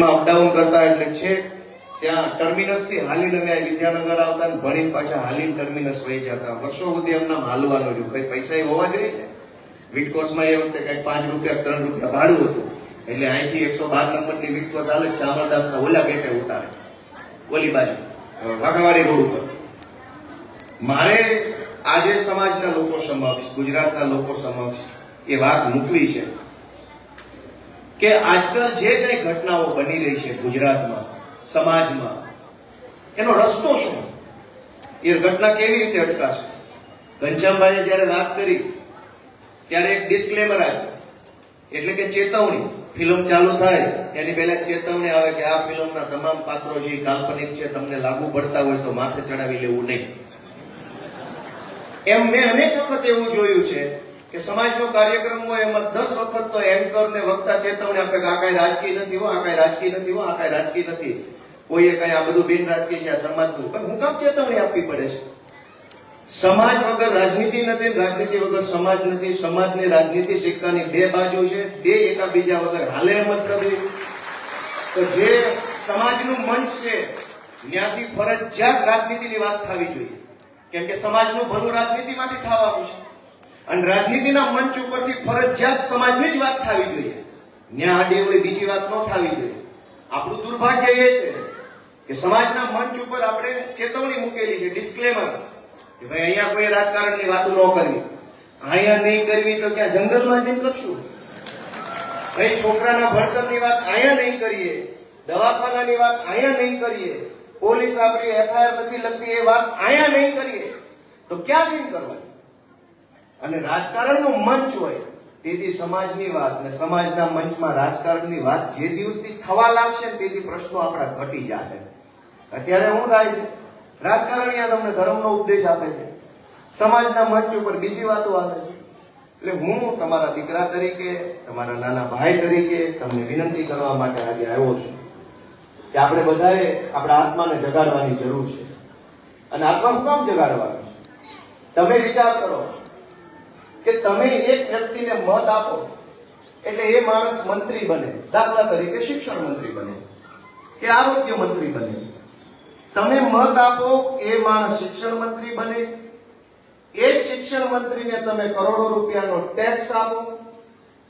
ટ્રેનમાં અપડાઉન કરતા એટલે છે, ત્યાં ટર્મિનસથી હાલીને અમે વિદ્યાનગર આવતા ને ભણી પાછા હાલીને ટર્મિનસ વહી જતા. વર્ષો સુધી એમના હાલવાનું રહ્યું. કઈ પૈસા હોવા જોઈએ ને? વિટકોસમાં એ વખતે કઈ પાંચ રૂપિયા ત્રણ રૂપિયા ભાડું હતું. એટલે અહીંથી એકસો બાર નંબરની વિટકોસ હાલે શામળદાસના ઓલા બેટે ઉતારે. ઓલી બાજુ વાઘાવાડી રોડ ઉપર. મારે આજે સમાજના લોકો સમક્ષ, ગુજરાતના લોકો સમક્ષ એ વાત મૂકવી છે. કે આજકાલ જે કઈ ઘટનાઓ બની રહી છે ગુજરાતમાં, સમાજમાં, એનો રસ્તો શું? એ ઘટના કેવી રીતે અટકાશે? ઘનશ્યામભાઈએ જ્યારે વાત કરી, ત્યારે એક ડિસ્ક્લેમર આવ્યો એટલે કે ચેતવણી. ફિલ્મ ચાલુ થાય, એની પહેલા ચેતવણી આવે કે આ ફિલ્મના તમામ પાત્રો જે કાલ્પનિક છે તમને લાગુ પડતા હોય તો માથે ચડાવી લેવું નહીં. એમ મેં અનેક વખત એવું જોયું છે કે સમાજનો કાર્યક્રમ હોય એમાં દસ વખત તો એન્કર ને વક્તા ચેતવણી આપે કે આ કઈ રાજકીય નથી હો, આ કઈ રાજકીય નથી હો, આ કઈ રાજકીય નથી. કોઈએ કઈ આ બધું બિન રાજકીય છે આ સમાજનું. પણ હું કામ ચેતવણી આપવી પડે છે. સમાજ વગર રાજનીતિ નથી, રાજનીતિ વગર સમાજ નથી. સમાજની રાજનીતિ સિક્કાની બે બાજુ છે. બે એકાબીજા વગર હાલે મત કરવી. તો જે સમાજનું મંચ છે, ત્યાંથી ફરજિયાત રાજનીતિની વાત થવી જોઈએ. કેમ કે સમાજનું ભલું રાજનીતિમાંથી થવાનું છે. અને રાજનીતિના મંચ ઉપરથી ફરજિયાત સમાજની જ વાત થવી જોઈએ. ન્યા આડી બીજી વાત ન થવી જોઈએ. આપણું દુર્ભાગ્ય એ છે કે સમાજના મંચ ઉપર આપણે ચેતવણી મૂકેલી છે ડિસ્ક્લેમર કે ભાઈ, અહીંયા કોઈ રાજકારણની વાતો ન કરવી. અહીંયા નહીં કરવી તો ક્યાં જંગલમાં જઈને કરશું? ભાઈ, છોકરાના ભણતરની વાત અહીંયા નહીં કરીએ. દવાખાનાની વાત અહીંયા નહીં કરીએ. પોલીસ આપણી એફઆઈઆર નથી લગતી એ વાત અહીંયા નહીં કરીએ. તો ક્યાં જઈને કરવાની? અને રાજકારણનું મંચ હોય, તેથી સમાજની વાત ને સમાજના મંચમાં રાજકારણની વાત જે દિવસથી થવા લાગશે તેથી પ્રશ્નો આપણા ઘટી જશે. અત્યારે શું થાય છે? રાજકારણીયા તમને ધર્મનો ઉપદેશ આપે છે. સમાજના મંચ ઉપર બીજી વાતો આવે છે. એટલે હું તમારા દીકરા તરીકે, તમારા નાના ભાઈ તરીકે તમને વિનંતી કરવા માટે આજે આવ્યો છું કે આપણે બધાએ આપણા આત્માને જગાડવાની જરૂર છે. અને આત્મા શું કામ જગાડવાનું તમે વિચાર કરો કે તમે એક વ્યક્તિને મત આપો, એટલે એ માણસ મંત્રી બને, દાખલા તરીકે શિક્ષણ મંત્રી બને, કે આરોગ્ય મંત્રી બને. તમે મત આપો, એ માણસ શિક્ષણ મંત્રી બને. એ જ શિક્ષણ મંત્રીને તમે કરોડો રૂપિયાનો ટેક્સ આપો.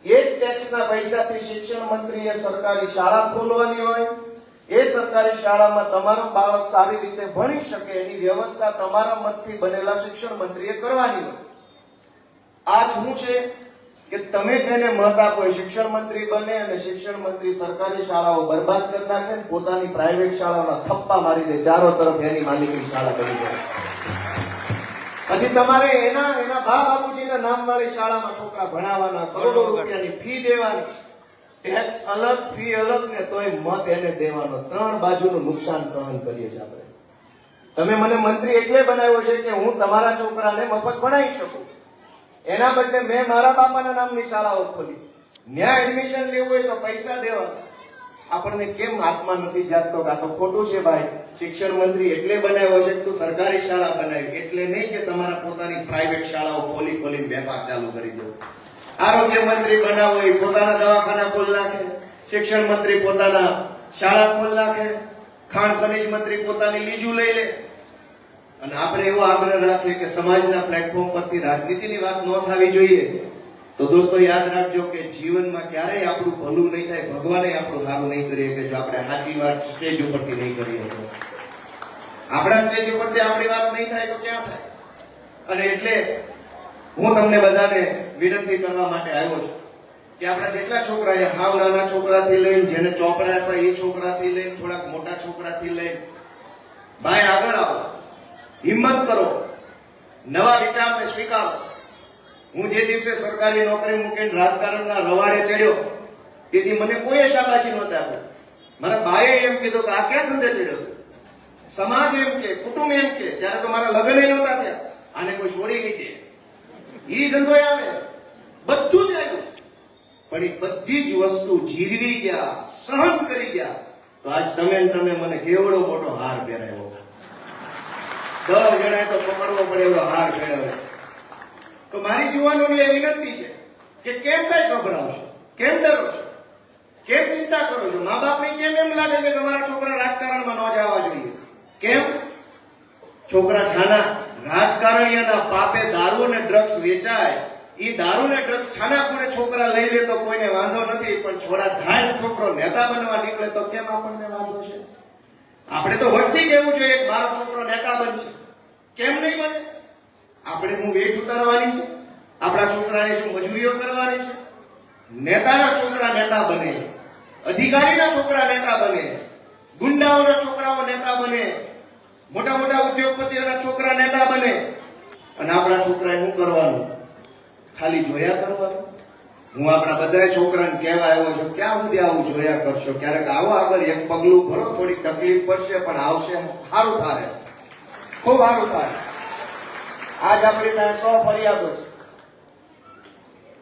એ ટેક્સના પૈસાથી શિક્ષણ મંત્રીએ સરકારી શાળા ખોલવાની હોય. એ સરકારી શાળામાં તમારો બાળક સારી રીતે ભણી શકે, એની વ્યવસ્થા તમારા મતથી બનેલા શિક્ષણ મંત્રીએ કરવાની હોય. આજ શું છે કે તમે જેને મત આપો શિક્ષણ મંત્રી બને અને શિક્ષણ મંત્રી સરકારી શાળાઓ બરબાદ કરી નાખે ને પોતાની પ્રાઇવેટ શાળાઓના થપ્પા મારી દે ચારો તરફ એની માલિકની શાળા બની જાય પછી તમારે એના એના બા બાપુજીના નામ વાળી શાળામાં છોકરા ભણાવવાના કરોડો રૂપિયાની ફી દેવાની. ટેક્સ અલગ ફી અલગ ને તોય મત એને દેવાનો. ત્રણ બાજુનું નુકસાન સહન કરીએ છીએ આપણે. તમે મને મંત્રી એટલે બનાવ્યો છે કે હું તમારા છોકરાને મફત ભણાવી શકું. એના બદલે મેં મારા બાપાના નામની શાળાઓ ખોલી. ત્યાં એડમિશન લેવું હોય તો પૈસા દેવા આપણને કેમ આત્મા નથી જાગતો કા તો ખોટું છે ભાઈ. શિક્ષણ મંત્રી એટલે બનાવ્યો છે તું સરકારી શાળા બનાવી. એટલે નહીં કે તમારા પોતાની પ્રાઇવેટ શાળાઓ ખોલી ખોલી વેપાર ચાલુ કરી દો. આરોગ્ય મંત્રી બનાવો એ પોતાના દવાખાના ખોલ નાખે. શિક્ષણ મંત્રી પોતાના શાળા ખોલ નાખે. ખાણ ખનિજ મંત્રી પોતાની લીજું લઈ લે. અને આપણે એવો આગ્રહ રાખીએ કે સમાજના પ્લેટફોર્મ પરથી રાજનીતિની વાત ન થવી જોઈએ. તો દોસ્તો, યાદ રાખજો કે જીવનમાં ક્યારેય આપણું ભલું નહીં થાય, ભગવાને આપણું સારું નહીં કરીએ કે જો આપણે સાચી વાત સ્ટેજ ઉપરથી નહીં કરીએ તો. આપણા સ્ટેજ ઉપરથી આપણી વાત નહીં થાય તો ક્યાં થાય? અને એટલે હું તમને બધાને વિનંતી કરવા માટે આવ્યો છું કે આપણા જેટલા છોકરા છે હાવ નાના છોકરાથી લઈને, જેને ચોપડા આપ્યા એ છોકરાથી લઈને, થોડાક મોટા છોકરાથી લઈને ભાઈ આગળ આવો. હિંમત કરો. નવા વિચારને સ્વીકારો. હું જે દિવસે સરકારી નોકરી મૂકીને રાજકારણના રવાડે ચડ્યો, તેથી મને કોઈ શાબાશી નહોતા આપ્યો મારા ભાઈએ એમ કીધું કે, આ ક્યાં ધંધે ચડ્યો હતો સમાજ એમ કે, કુટુંબ એમ કે, ત્યારે તો મારા લગ્ન નહોતા થયા. આને કોઈ છોડી નહીં એ ધંધો આવે. બધું જ આવ્યું. પણ એ બધી જ વસ્તુ જીરવી ગયા, સહન કરી ગયા. તો આજ તમે તમે મને કેવડો મોટો હાર પહેરાવ્યો. દસ જણાએ તો પકડવો પડે એવો હાર પહેરાવ્યો તો મારી જુવાનોની એ વિનંતી છે કે કેમ કઈ ગભરાવશો? કેમ ડરો છો? કેમ ચિંતા કરો છો? મા બાપને કેમ એમ લાગે છે કે તમારા છોકરા રાજકારણમાં ન જવા જોઈએ? કેમ? છોકરા છાના રાજકારણીઓના પાપે દારૂ અને ડ્રગ્સ વેચાય. એ દારૂ ને ડ્રગ્સ છાના પણ છોકરા લઈ લે તો કોઈને વાંધો નથી, પણ છોડા ધાડ છોકરો નેતા બનવા નીકળે તો કેમ આપણને વાંધો છે? આપણે તો વટથી કહેવું જોઈએ એક મારો છોકરો નેતા બનશે. કેમ નહીં બને? આપણે હું વેઠ ઉતારવાની છે? આપણા છોકરાને શું મજૂરીઓ કરવાની છે? નેતાના છોકરા નેતા બને. અધિકારીના છોકરા નેતા બને. ગુંડાઓના છોકરાઓ નેતા બને. મોટા મોટા ઉદ્યોગપતિઓના છોકરા નેતા બને. અને આપણા છોકરાએ શું કરવાનું? ખાલી જોયા કરવાનું? હું આપણા બધા છોકરાને કહેવા આવ્યો છું, ક્યાં સુધી આવું જોયા કરશો? ક્યારેક આવો આગળ એક પગલું ભરો થોડી તકલીફ પડશે, પણ આવશે, સારું થાય ખૂબ સારું થાય. આજ આપણી સો ફરિયાદો છે.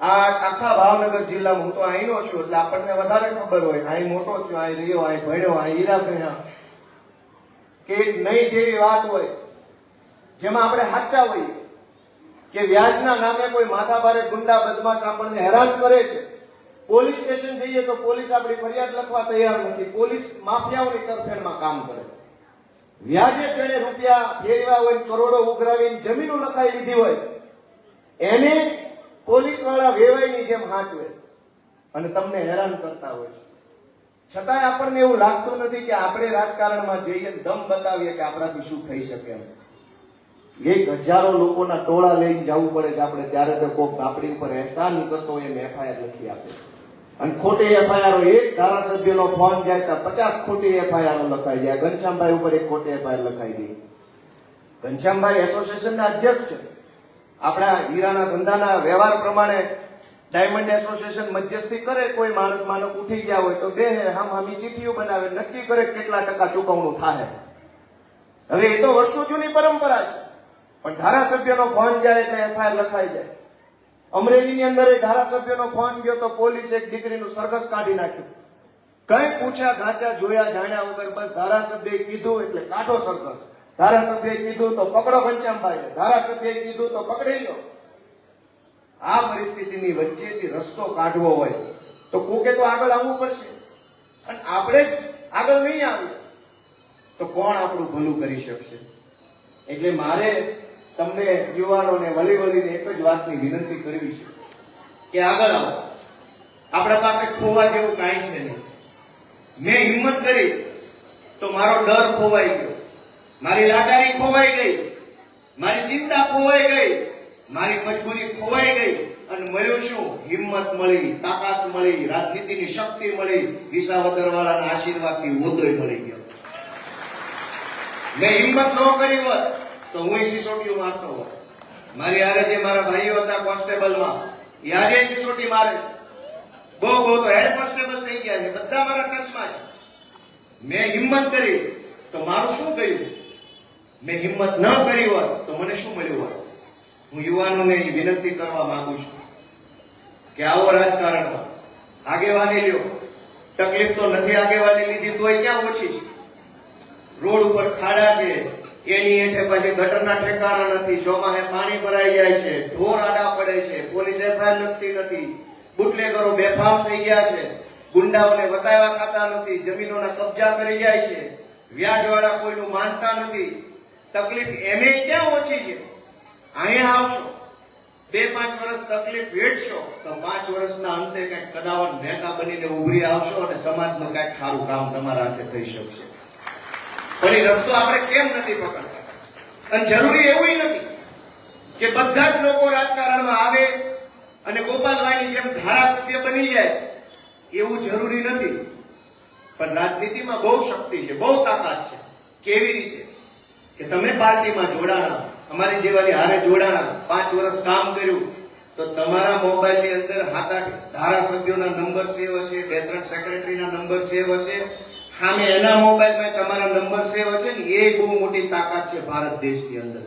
આ આખા ભાવનગર જિલ્લામાં હું તો અહીંનો છું, એટલે આપણને વધારે ખબર હોય. અહીં મોટો થયો, અહીં રહ્યો, અહીં ભણ્યો, અહીં હીરા થયા કે નહીં જેવી વાત હોય, જેમાં આપણે સાચા હોઈએ, કે વ્યાજના નામે કોઈ માથાભારે ગુંડા બદમાશ આપણને હેરાન કરે છે. પોલીસ સ્ટેશન જઈએ તો પોલીસ આપણી ફરિયાદ લખવા તૈયાર નથી. પોલીસ માફિયાઓની તરફેણમાં કામ કરે વ્યાજે જેણે રૂપિયા ફેરવ્યા હોય કરોડો ઉઘરાવીને જમીનો લખાઈ લીધી હોય, એને પોલીસવાળા વેવાઈની જેમ હાંચવે. અને તમને હેરાન કરતા હોય છતાંય આપણને એવું લાગતું નથી કે આપણે રાજકારણમાં જઈએ દમ બતાવીએ કે આપણાથી શું થઈ શકે એક હજારો લોકોના ટોળા લઈને જવું પડે છે આપણે, ત્યારે તો કોક આપણી ઉપર એહસાન કરતો હોય એમ એફઆઈઆર લખી આપે. અને ખોટી એફઆઈઆર એક ધારાસભ્યનો ફોન જાય તો પચાસ ખોટી એફઆઈઆર લખાઈ જાય. ઘનશ્યામભાઈ ઉપર એક ખોટી એફઆઈઆર લખાઈ ગઈ. ઘનશ્યામભાઈ એસોસિએશનના અધ્યક્ષ છે. આપણા હીરાના ધંધાના વ્યવહાર પ્રમાણે ડાયમંડ એસોસિએશન મધ્યસ્થી કરે, કોઈ માણસ માનવ ઉઠી ગયા હોય તો બે હામ હામી ચીઠીઓ બનાવે, નક્કી કરે કેટલા ટકા ચૂકવણું થાય હવે એ તો વર્ષો જૂની પરંપરા છે. પણ ધારાસભ્યનો ફોન જાય એટલે એફઆઈઆર લખાઈ જાય. અમરેલીની અંદર એ ધારાસભ્યનો ફોન ગયો તો પોલીસ એક દીકરીનું સરઘસ કાઢી નાખ્યું. કઈ પૂછ્યા ઘાંચા જોયા જાણ્યા વગર બસ ધારાસભ્યએ કીધું એટલે કાઢો સરઘસ. ધારાસભ્યએ કીધું તો પકડો ઘનશ્યામભાઈ ધારાસભ્યએ કીધું તો પકડી લો આ પરિસ્થિતિની વચ્ચેથી રસ્તો કાઢવો હોય તો કોકે તો આગળ આવવું પડશે. અને આપણે જ આગળ નહીં આવીએ તો કોણ આપણું ભલું કરી શકશે? એટલે મારે તમને યુવાનોને વળી વળીને એક જ વાતની વિનંતી કરવી છે કે આગળ આવો. આપણા પાસે ખોવા જેવું કાંઈ છે નહીં. મેં હિંમત કરી તો મારો ડર ખોવાઈ ગયો. મારી લાચારી ખોવાઈ ગઈ. મારી ચિંતા ખોવાઈ ગઈ. મારી મજબૂરી ખોવાઈ ગઈ. અને મળ્યું શું? હિંમત મળી, તાકાત મળી, રાજનીતિની શક્તિ મળી વિસાવદર વાળાના આશીર્વાદથી હોદોય મળી ગયો. મેં હિંમત ન કરી હોત તો હું સિસોટી મારતો હોત મારી હારે જે મારા ભાઈઓ હતા કોન્સ્ટેબલમાં, એ આજે સિસોટી મારે છે. બહુ બહુ તો હેડ કોન્સ્ટેબલ થઈ ગયા છે, બધા મારા ટચમાં છે. મેં હિંમત કરી, તો મારું શું ગયું? મેં હિંમત ન કરી હોત, તો મને શું મળ્યું હોત? હું યુવાનોને વિનંતી કરવા માંગુ છું કે આવો રાજકારણમાં આગેવાની લ્યો. તકલીફ તો નથી આગેવાની લીધી, તોય ક્યાં ઓછી છે? રોડ ઉપર ખાડા છે એની હેઠે પછી ગટરના ઠેકાણા નથી. ચોમાસે પાણી ભરાઈ જાય છે. ઢોર આડા પડે છે. પોલીસ એફઆઈઆર લખતી નથી. બુટલેગરો બેફામ થઈ ગયા છે. ગુંડાઓને વતાવ્યા ખાતા નથી. જમીનોના કબજા કરી જાય છે. વ્યાજવાળા કોઈનું માનતા નથી. તકલીફ એમે ક્યાં ઓછી છે? અહીંયા આવશો. બે પાંચ વર્ષ તકલીફ વેઠશો. તો પાંચ વર્ષના અંતે કંઈક કદાવર નેતા બનીને ઉભરી આવશો અને સમાજનું કંઈક સારું કામ તમારા હાથે થઈ શકશે. એ રસ્તો આપણે કેમ નથી પકડતા. અને જરૂરી એવું નથી કે બધા જ લોકો રાજકારણમાં આવે અને ગોપાલભાઈની જેમ ધારાસભ્ય બની જાય. એવું જરૂરી નથી. પણ રાજનીતિમાં બહુ શક્તિ છે, બહુ તાકાત છે. કેવી રીતે? કે તમે પાર્ટીમાં જોડાણા. અમારી જેવાની હારે જોડાણા. પાંચ વર્ષ કામ કર્યું. તો તમારા મોબાઈલની અંદર આઠ ધારાસભ્યોના નંબર સેવ હશે, બે ત્રણ સેક્રેટરીના નંબર સેવ હશે. સામે એના મોબાઈલમાં તમારા નંબર સેવ હશે ને, એ બહુ મોટી તાકાત છે ભારત દેશની અંદર.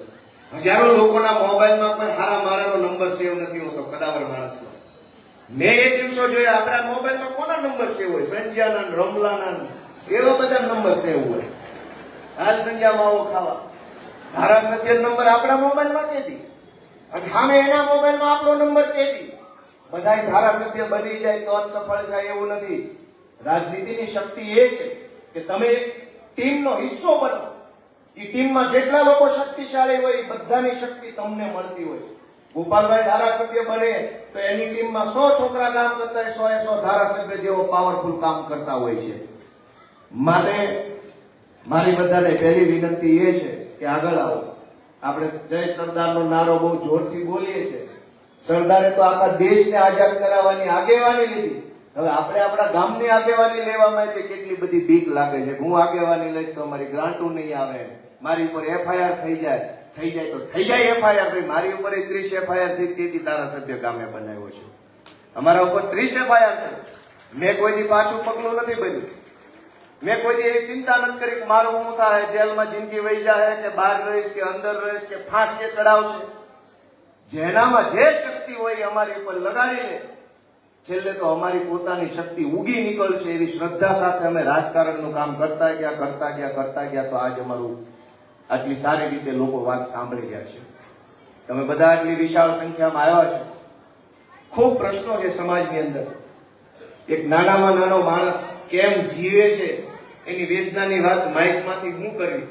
હજારો લોકોના મોબાઈલમાં કોઈ હારા માણસનો નંબર સેવ નથી હોતો, કદાવર માણસનો. મેં એ દિવસો જોયા, આપણા મોબાઈલમાં કોના નંબર સેવ હોય? સંજ્યાના રમલાના એવા બધા નંબર સેવ હોય. હાલ સંજ્યામાં આવો ખાવા. ધારાસભ્ય નંબર આપણા મોબાઈલમાં કેદી? અને સામે એના મોબાઈલમાં આપણો નંબર કેદી? બધાય ધારાસભ્ય બની જાય તો જ સફળ થાય એવું નથી. રાજનીતિની શક્તિ એ છે કે તમે ટીમનો હિસ્સો બનો. એ ટીમમાં જેટલા લોકો શક્તિશાળી હોય એ બધાની શક્તિ તમને મળતી હોય. ગોપાલભાઈ ધારાસભ્ય બને તો એની ટીમમાં સો છોકરા કામ કરતા હોય, સો એ સો ધારાસભ્ય જેવો પાવરફુલ કામ કરતા હોય છે. માટે મારી બધાને પહેલી વિનંતી એ છે કે આગળ આવો. આપણે જય સરદારનો નારો બહુ જોરથી બોલીએ છીએ. સરદારે તો આખા દેશને આઝાદ કરાવવાની આગેવાની લીધી. હવે આપણે આપણા ગામની આગેવાની લેવા માટે કેટલી બધી બીક લાગે છે? હું આગેવાની લઈશ તો મારી ગ્રાન્ટો નહીં આવે. મારી ઉપર એફઆઈઆર થઈ જાય. થઈ જાય તો થઈ જાય એફઆઈઆર. ભાઈ, મારી ઉપર ત્રીસ એફઆઈઆર થઈ તેથી ધારાસભ્ય ગામે બનાવ્યો છે. અમારા ઉપર ત્રીસ એફઆઈઆર થઈ. મેં કોઈ દી પાછું પગલું નથી ભર્યું. મેં કોઈ દી એવી ચિંતા નથી કરી કે મારું હું થાય, જેલમાં જિંદગી વહી જાય કે બહાર રહીશ કે અંદર રહીશ કે ફાંસીએ ચડાવશે. જેનામાં જે શક્તિ હોય અમારી ઉપર લગાડી લે છેલ્લે તો અમારી પોતાની શક્તિ ઉગી નીકળશે એવી શ્રદ્ધા સાથે અમે રાજકારણનું કામ કરતા ગયા કરતા ગયા કરતા ગયા તો આજ અમારું આટલી સારી રીતે લોકો વાત સાંભળી રહ્યા છે. તમે બધા આટલી વિશાળ સંખ્યામાં આવ્યા છો. ખૂબ પ્રશ્નો છે સમાજની અંદર. એક નાનામાં નાનો માણસ કેમ જીવે છે, એની વેદનાની વાત માઇકમાંથી હું કરવી?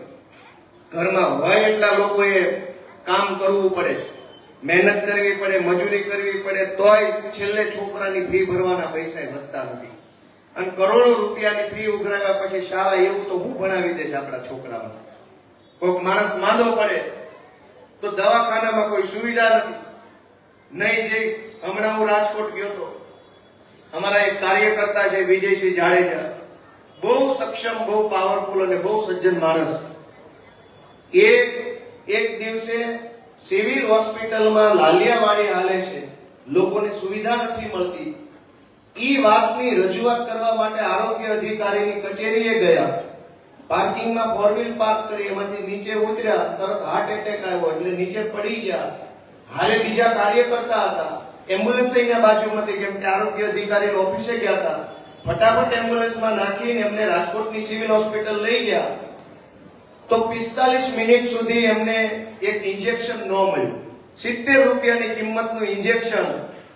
ઘરમાં હોય એટલા લોકોએ કામ કરવું પડે છે. મહેનત કરવી પડે, મજૂરી કરવી પડે, તોય છેલ્લે છોકરાની ફી ભરવાના પૈસા વધતા નથી. અને કરોડો રૂપિયાની ફી ઉઘરાવ્યા પછી શાળા એવું તો હું ભણાવી દેશે આપણા છોકરાઓને? કોઈક માણસ માંદો પડે તો દવાખાનામાં કોઈ સુવિધા નથી. નહીં જે હમણાં હું રાજકોટ ગયો તો અમારા એક કાર્યકર્તા છે, વિજયસિંહ જાડેજા. બહુ સક્ષમ, બહુ પાવરફુલ અને બહુ સજ્જન માણસ. એ એક દિવસે સિવિલ હોસ્પિટલમાં લાલિયાવાડી હાલે છે. લોકોને સુવિધા નથી મળતી. ઈ વાતની રજૂઆત કરવા માટે આરોગ્ય અધિકારીની કચેરીએ ગયા. પાર્કિંગમાં ફોર પાર્ક કરી એમાંથી નીચે ઉતર્યા, તરત હાર્ટ એટેક આવ્યો એટલે નીચે પડી ગયા. હારે બીજા કાર્યકર્તા હતા. એમ્બ્યુલન્સ એના બાજુમાંથી, કેમ કે આરોગ્ય અધિકારી ઓફિસે ગયા હતા. ફટાફટ એમ્બ્યુલન્સમાં નાખીને એમને રાજકોટની સિવિલ હોસ્પિટલ લઈ ગયા. તો પિસ્તાલીસ મિનિટ સુધી એમને એક ઇન્જેક્શન ન મળ્યું. સિત્તેર રૂપિયાની કિંમતનું ઇન્જેક્શન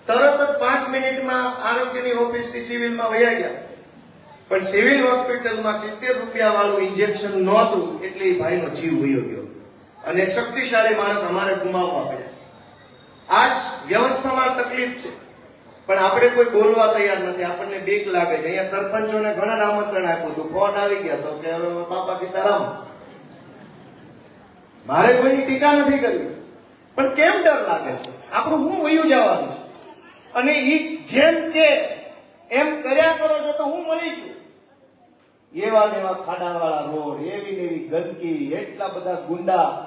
તરત જ પાંચ મિનિટમાં આરોગ્યની ઓફિસથી સિવિલમાં વયા ગયા. પણ સિવિલ હોસ્પિટલમાં સિત્તેર રૂપિયા વાળું ઇન્જેક્શન નહોતું એટલે એ ભાઈનો જીવ વયો ગયો. અને શક્તિશાળી માણસ અમારે ગુમાવવા પડ્યા. આજ વ્યવસ્થામાં તકલીફ છે. પણ આપણે કોઈ બોલવા તૈયાર નથી. આપણને બીક લાગે છે. અહીંયા સરપંચોને ઘણા આમંત્રણ આપ્યું હતું. ફોન આવી ગયા તો કે બાપા સીતારામ મારે કોઈની ટીકા નથી કરવી. પણ કેમ ડર લાગે છે? આપણું હું વયું જવાનું છે? અને એ જેમ કે એમ કર્યા કરો છો તો હું મળી ગયું. એવા ને એવા ખાડાવાળા રોડ, એવી ને એવી ગંદકી, એટલા બધા ગુંડા.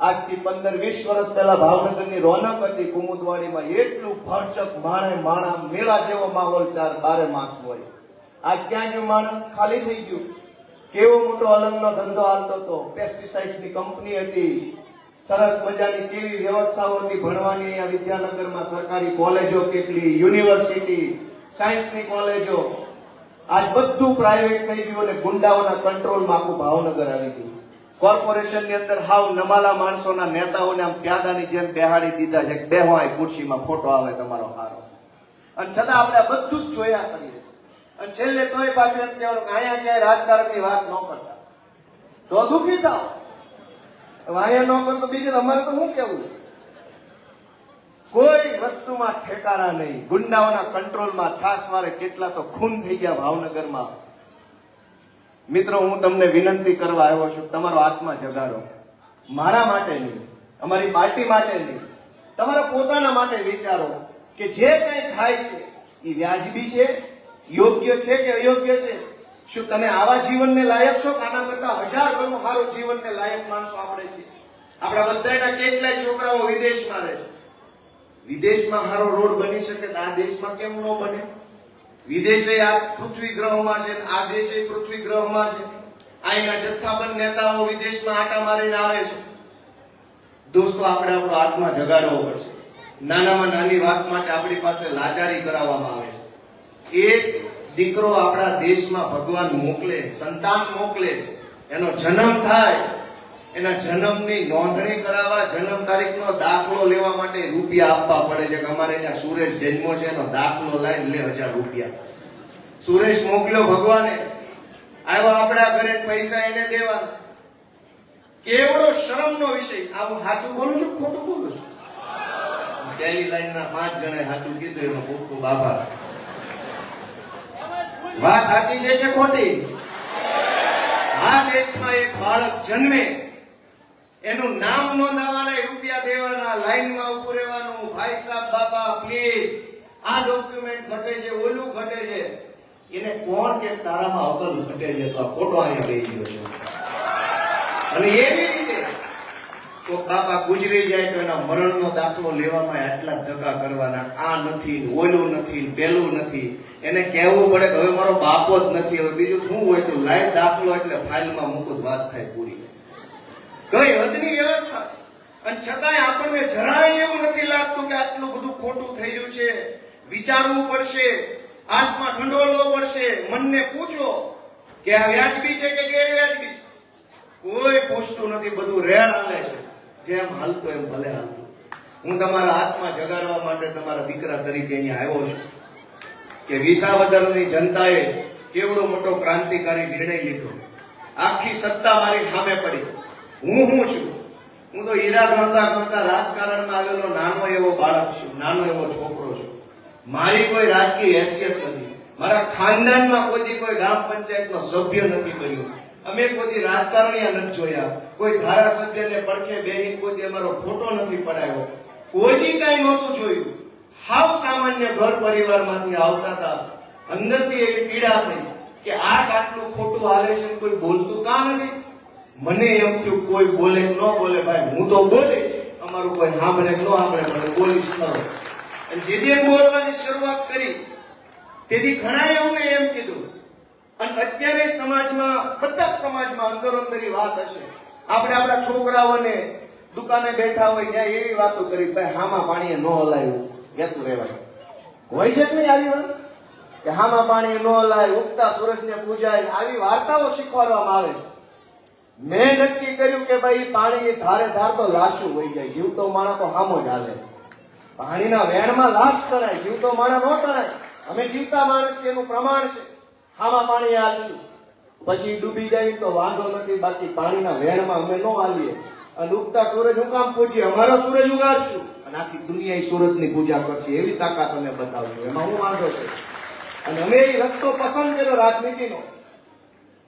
આજથી પંદર, વીસ વર્ષ પહેલા ભાવનગરની રોનક હતી કુમુદવાડીમાં એટલું ભરચક માણે માણા મેળા જેવો માહોલ ચાર બારે માસ હોય. આજ ક્યાં ગયું માણસ? ખાલી થઈ ગયું. કેવો મોટો અલંગનો ધંધો હાલતો હતો? પેસ્ટિસાઇડ્સની કંપની હતી. સરસ મજાની કેવી વ્યવસ્થાઓ હતી ભણવાની આ વિદ્યાનગરમાં સરકારી કોલેજો કેટલી, યુનિવર્સિટી, સાયન્સની કોલેજો. આજ બધું પ્રાઇવેટ થઈ ગયું અને ગુંડાઓના કંટ્રોલમાં આખું ભાવનગર આવી ગયું. કોર્પોરેશનની અંદર હાવ નમાલા માણસોના નેતાઓને આમ પ્યાદાની જેમ બેહાડી દીધા છે બેહો આ ખુરશીમાં ફોટો આવે તમારો હારો. અને છતાં આપણે આ બધું જ જોયા કરીએ. અને છેલ્લે તોય પાછું એમ કહેવાનું કે અહીંયા ક્યાંય રાજકારણની વાત ન કરતા. તો દુઃખી થાવ અહીંયા ન કરતો બીજે અમારે તો શું કેવું કોઈ વસ્તુમાં ઠેકાણા નહીં. ગુંડાઓના કંટ્રોલમાં છાસવારે કેટલા તો ખૂન થઈ ગયા ભાવનગરમાં. મિત્રો, હું તમને વિનંતી કરવા આવ્યો છું, તમારો આત્મા જગાડો. મારા માટે નહીં. અમારી પાર્ટી માટે નહીં. તમારા પોતાના માટે વિચારો કે જે કંઈ થાય છે, એ વ્યાજબી છે યોગ્ય છે કે અયોગ્ય છે? શું તમે આવા જીવનને લાયક છો? આના કરતા હજાર ગણું સારું જીવનને લાયક માણસો આપણે છે આપણા બધાના કેટલાય છોકરાઓ વિદેશમાં રહે છે. વિદેશમાં સારો રોડ બની શકે તો આ દેશમાં કેમ ન બને? વિદેશે આ પૃથ્વી ગ્રહમાં છે આ દેશે પૃથ્વી ગ્રહમાં છે. અહીંના જથ્થાબંધ નેતાઓ વિદેશમાં આટા મારીને આવે છે. દોસ્તો, આપણે આપણો આત્મા જગાડવો પડશે. નાનામાં નાની વાત માટે આપણી પાસે લાચારી કરાવવામાં આવે છે. એક દીકરો આપણા દેશમાં ભગવાન મોકલે, સંતાન મોકલે, એનો જન્મ થાય, એના જન્મની નોંધણી કરાવવા, જન્મ તારીખનો દાખલો લેવા માટે રૂપિયા આપવા પડે છે. કે અમારે અહીંયા સુરેશ જન્મો છે, એનો દાખલો લાવીને લે હજાર રૂપિયા. સુરેશ મોકલ્યો ભગવાને. આવ્યો આપણા ઘરે પૈસા એને દેવા. કેવડો શરમનો વિષય. આ હું સાચું બોલું છું ખોટું બોલું છું? પહેલી લાઈનના પાંચ જણે સાચું કીધું, એનો ખૂબ ખૂબ આભાર. વાત સાચી છે કે ખોટી? આ દેશમાં એક બાળક જન્મે, એનું નામ નોંધાવાના રૂપિયા દેવાના લાઈનમાં ઉભું રહેવાનું. ભાઈ સાહેબ, બાપા પ્લીઝ આ ડોક્યુમેન્ટ ઘટે છે, ઓલું ઘટે છે. એને કોણ કે તારામાં અકલ ઘટે છે? તો આ ખોટો અહીંયા દઈ ગયો છે. અને એવી તો બાપા ગુજરી જાય તો એના મરણનો દાખલો લેવામાં આટલા ધક્કા કરવાના. આ નથી, ઓલું નથી, પેલું નથી. એને કહેવું પડે કે હવે મારો બાપો જ નથી, હવે બીજું શું હોય તો લાઈવ દાખલો એટલે ફાઇલમાં મૂકું વાત થાય પૂરી. કઈ હદની વ્યવસ્થા. અને છતાંય આપણને જરાય એવું નથી લાગતું કે આટલું બધું ખોટું થઈ રહ્યું છે. વિચારવું પડશે, આત્મા ઠંડોળવો પડશે, મનને પૂછો કે આ વ્યાજબી છે કે ગેરવ્યાજબી છે? કોઈ પૂછતું નથી, બધું રેળ હાલે છે. જેમ હાલતો એમ ભલે હાલતો. હું તમારા હાથમાં જગાડવા માટે તમારા દીકરા તરીકે અહીંયા આવ્યો છું કે વિસાવદરની જનતાએ કેવડો મોટો ક્રાંતિકારી નિર્ણય લીધો. આખી સત્તા મારી સામે પડી. હું હું છું? હું તો હીરા ગણતા ગણતા રાજકારણમાં આવેલો નાનો એવો બાળક છું, નાનો એવો છોકરો છું. મારી કોઈ રાજકીય હેસિયત નથી. મારા ખાનદાનમાં કોઈ કોઈ ગ્રામ પંચાયતનો સભ્ય નથી બન્યું. અમે કોઈ રાજકારણી નથી જોયા. કોઈ ધારાસભ્યને પડખે બેહીને કોઈ અમારો ફોટો નથી પડાયો કોઈ કઈ નહોતું જોયું. હાવ સામાન્ય ઘર પરિવારમાંથી આવતા હતા. અંદરથી એવી પીડા થઈ કે આ આટલું ખોટું હાલે છે કોઈ બોલતું કા નથી? મને એમ થયું, કોઈ બોલે ન બોલે, ભાઈ, હું તો બોલીશ. અમારું કોઈ સાંભળે ન સાંભળે, મને બોલીશ ખરો અને બોલવાની શરૂઆત કરી, તેથી ઘણાએ અમને એમ કીધું અને અત્યારે સમાજમાં, બધા સમાજમાં અંદરો અંદરી વાત હશે. આપણે આપણા છોકરાઓને દુકાને બેઠા હોય ત્યાં એવી વાતો કરી, ભાઈ, હામાં પાણીએ ન હલાયું. કેતું રહેવાય. હોય છે નહીં આવી વાત? કે હામાં પાણી ન હલાય, ઉગતા સૂરજને પૂજાય, આવી વાર્તાઓ શીખવાડવામાં આવે મેં નક્કી કર્યું કે, ભાઈ પાણીની ધારે ધાર તો લાશું હોય જાય. જીવતો માણા તો હામો જ હાલે. પાણીના વેણમાં લાશ તણાય, જીવતો માણસ ન તણાય. અમે જીવતા માણસ છે એનું પ્રમાણ છે. હામાં પાણી હાલશું પછી ડૂબી જાય તો વાંધો નથી, બાકી પાણીના વેણમાં અમે ન હાલીએ. અને ઉગતા સૂરજ હું કામ પૂછીએ? અમારો સૂરજ ઉગાડશું. અને આખી દુનિયા સૂરજની પૂજા કરશે, એવી તાકાત અમે બતાવશું એમાં હું વાંધો છે? અને અમે એ રસ્તો પસંદ કર્યો રાજનીતિનો.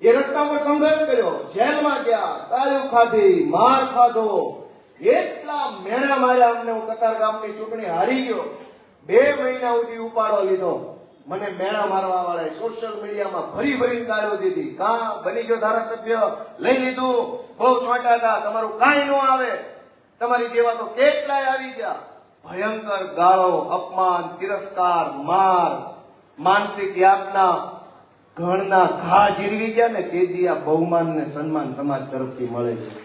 એ રસ્તા પર સંઘર્ષ કર્યો. જેલમાં ગયા ગાળ્યું ખાધી, માર ખાધો. એટલા મેણા માર્યા અમને. હું કતાર ગામની ચૂંટણી હારી ગયો. બે મહિના સુધી ઉપાડો લીધો. મને મેળા મારવા વાળા સોશિયલ મીડિયામાં ભરી ભરીને ગાળો દીધી. કા બની ગયો ધારાસભ્ય? લઈ લીધું. બહુ છોટા હતા. તમારું કાંઈ ન આવે. તમારી જેવા તો કેટલાય આવી ગયા. ભયંકર ગાળો, અપમાન, તિરસ્કાર, માર, માનસિક યાતના, ઘણના ઘા જીરવી ગયા ને તેથી આ બહુમાન ને સન્માન સમાજ તરફથી મળે છે.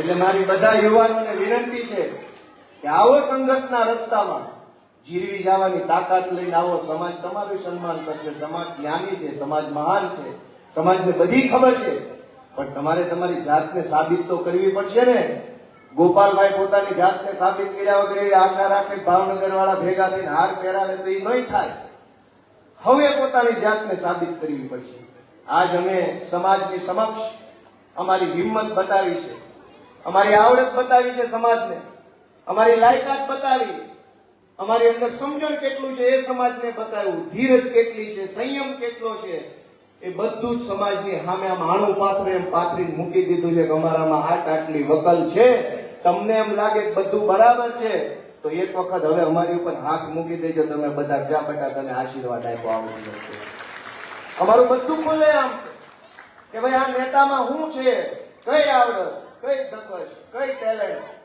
એટલે મારી બધા યુવાનોને વિનંતી છે કે આવો સંઘર્ષના રસ્તામાં જીરવી જવાની તાકાત લઈને આવો. સમાજ તમારું સન્માન કરશે. સમાજ જ્ઞાની છે, સમાજ મહાન છે. સમાજને બધી ખબર છે. પણ તમારે તમારી જાતને સાબિત તો કરવી પડશે ને. ગોપાલભાઈ પોતાની જાતને સાબિત કર્યા વગર એવી આશા રાખે ભાવનગર વાળા ભેગા થઈને હાર પહેરાવે તો એ નહીં થાય. હવે પોતાની જાતને સાબિત કરવી પડશે. આજ અમે સમાજની સમક્ષ અમારી હિંમત બતાવી છે. અમારી આવડત બતાવી છે સમાજને. અમારી લાયકાત બતાવી. અમારી અંદર સમજણ કેટલું છે એ સમાજને બતાવ્યું. ધીરજ કેટલી છે, સંયમ કેટલો છે, એ બધું જ સમાજની સામે આમ આણું પાથરે એમ પાથરીને મૂકી દીધું છે કે અમારામાં આટ આટલી વકલ છે, તમને એમ લાગે બધું બરાબર છે, તો એક વખત હવે અમારી ઉપર હાથ મૂકી દેજો, તમે બધા જ્યાં બેટા તને આશીર્વાદ આપ્યો જશે અમારું બધું ખોલે આમ કે ભાઈ આ નેતામાં શું છે? કઈ આવડત? કઈ ધકશ કઈ ટેલેન્ટ?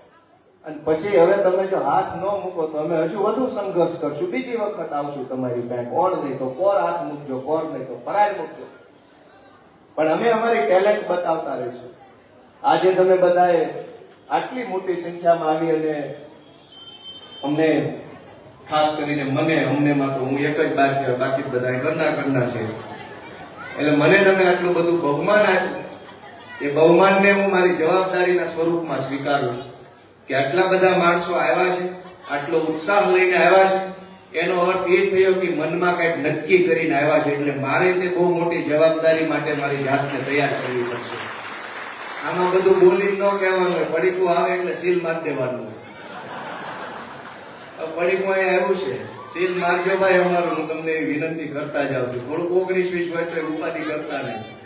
અને પછી હવે તમે જો હાથ ન મૂકો તો અમે હજુ વધુ સંઘર્ષ કરશું. બીજી વખત આવશું તમારી બેંક ઓણ નહીં તો કોર હાથ મૂકજો, કોર નહીં તો પરાય મૂકજો. પણ અમે અમારી ટેલેન્ટ બતાવતા રહીશું. આજે તમે બધાએ આટલી મોટી સંખ્યામાં આવી અને અમને ખાસ કરીને મને, અમને માં તો હું એક જ બાર કહેવાય બાકી બધા ઘરના ઘરના છે. એટલે મને તમે આટલું બધું બહુમાન આપ્યું. એ બહુમાનને હું મારી જવાબદારીના સ્વરૂપમાં સ્વીકારું છું. કે આટલા બધા માણસો આવ્યા છે, આટલો ઉત્સાહ લઈને આવ્યા છે. એનો અર્થ એ થયો કે મનમાં કંઈક નક્કી કરીને આવ્યા છે, એટલે મારે તે બહુ મોટી જવાબદારી માટે મારી જાતને તૈયાર કરવી પડશે. આમાં બધું બોલી ન કહેવાનું હોય, પડીકું આવે એટલે સીલ મારી દેવાનું હોય. પડીકું અહીંયા આવ્યું છે, સીલ મારજો ભાઈ અમારું, હું તમને વિનંતી કરતા જાઉં છું. થોડુંક ઓગણીસ વીસ વર્ષ ઉપાધિ કરતા નહીં.